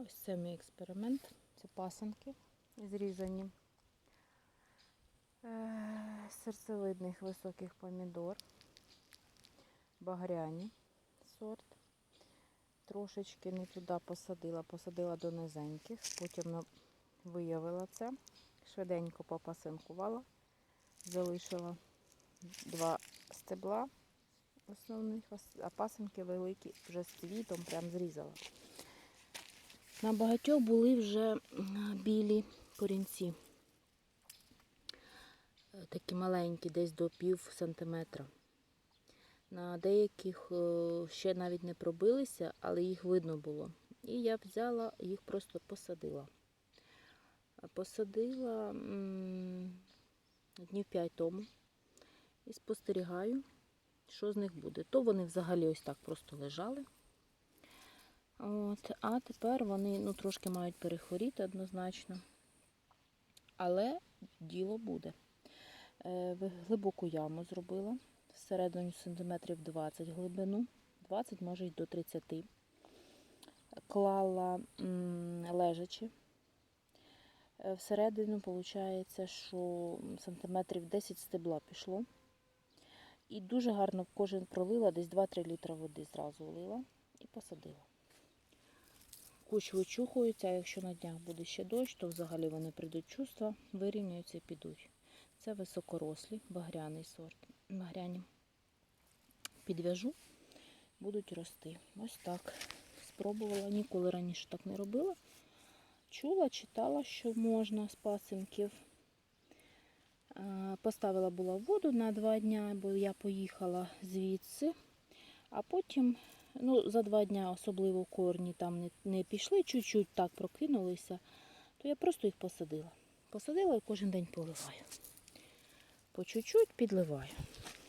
Ось це мій експеримент. Це пасанки зрізані. Е, Серцевидних високих помідор. Багряні сорт. Трошечки не туди посадила, посадила до низеньких. Потім виявила це. Швиденько попасинкувала. Залишила два стебла основних, а пасинки великі вже з цвітом прям зрізала. На багатьох були вже білі корінці. Е, Такі маленькі, десь до пів сантиметра. На деяких е, ще навіть не пробилися, але їх видно було. І я взяла, їх просто посадила. Посадила днів 5 тому і спостерігаю, що з них буде. То вони взагалі ось так просто лежали. От, а тепер вони ну, трошки мають перехворіти однозначно. Але діло буде. Е, глибоку яму зробила. Всередині сантиметрів 20 глибину, 20, може й до 30. Клала м, лежачи. Е, Всередину, виходить, що сантиметрів 10 стебла пішло. І дуже гарно кожен пролила, десь 2-3 літра води зразу влила і посадила. Куч вичухується, а якщо на днях буде ще дощ, то взагалі вони прийдуть чувства, вирівняються і підуть. Це високорослі, багряний сорт. Багряні. Підв'яжу, будуть рости. Ось так. Спробувала, ніколи раніше так не робила. Чула, читала, що можна з пасинків. Поставила була воду на два дня, бо я поїхала звідси. А потім, ну, за два дня особливо корні там не, не пішли, чуть-чуть так прокинулися, то я просто їх посадила. Посадила і кожен день поливаю. По чуть-чуть підливаю.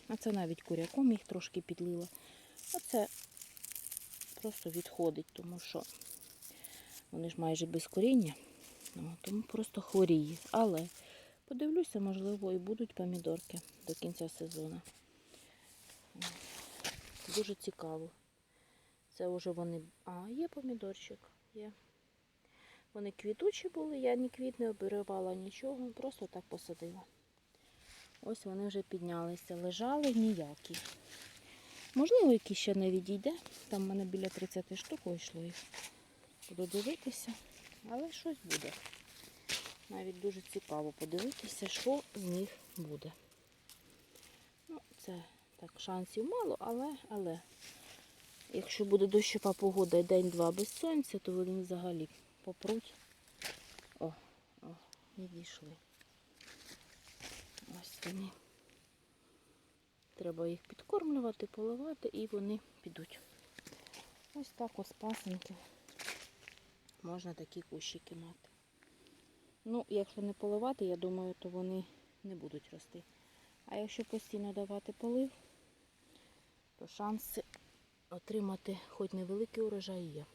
А це навіть куряком їх трошки підлила. Оце просто відходить, тому що вони ж майже без коріння. Ну, тому просто хворіє. Але подивлюся, можливо, і будуть помідорки до кінця сезону. Дуже цікаво. Це вже вони. А, є помідорчик. Є. Вони квітучі були, я ні квіт не обривала нічого, просто так посадила. Ось вони вже піднялися, лежали ніякі. Можливо, які ще не відійде. Там в мене біля 30 штук вийшло їх. Буду дивитися, але щось буде. Навіть дуже цікаво подивитися, що з них буде. Ну, це так, шансів мало, але, але. Якщо буде дощова погода і день-два без сонця, то вони взагалі попруть. О, о, не дійшли. Ось вони. Треба їх підкормлювати, поливати і вони підуть. Ось так ось пасенки. Можна такі кущики мати. Ну, якщо не поливати, я думаю, то вони не будуть рости. А якщо постійно давати полив, то шанси отримати хоч невеликий урожай є.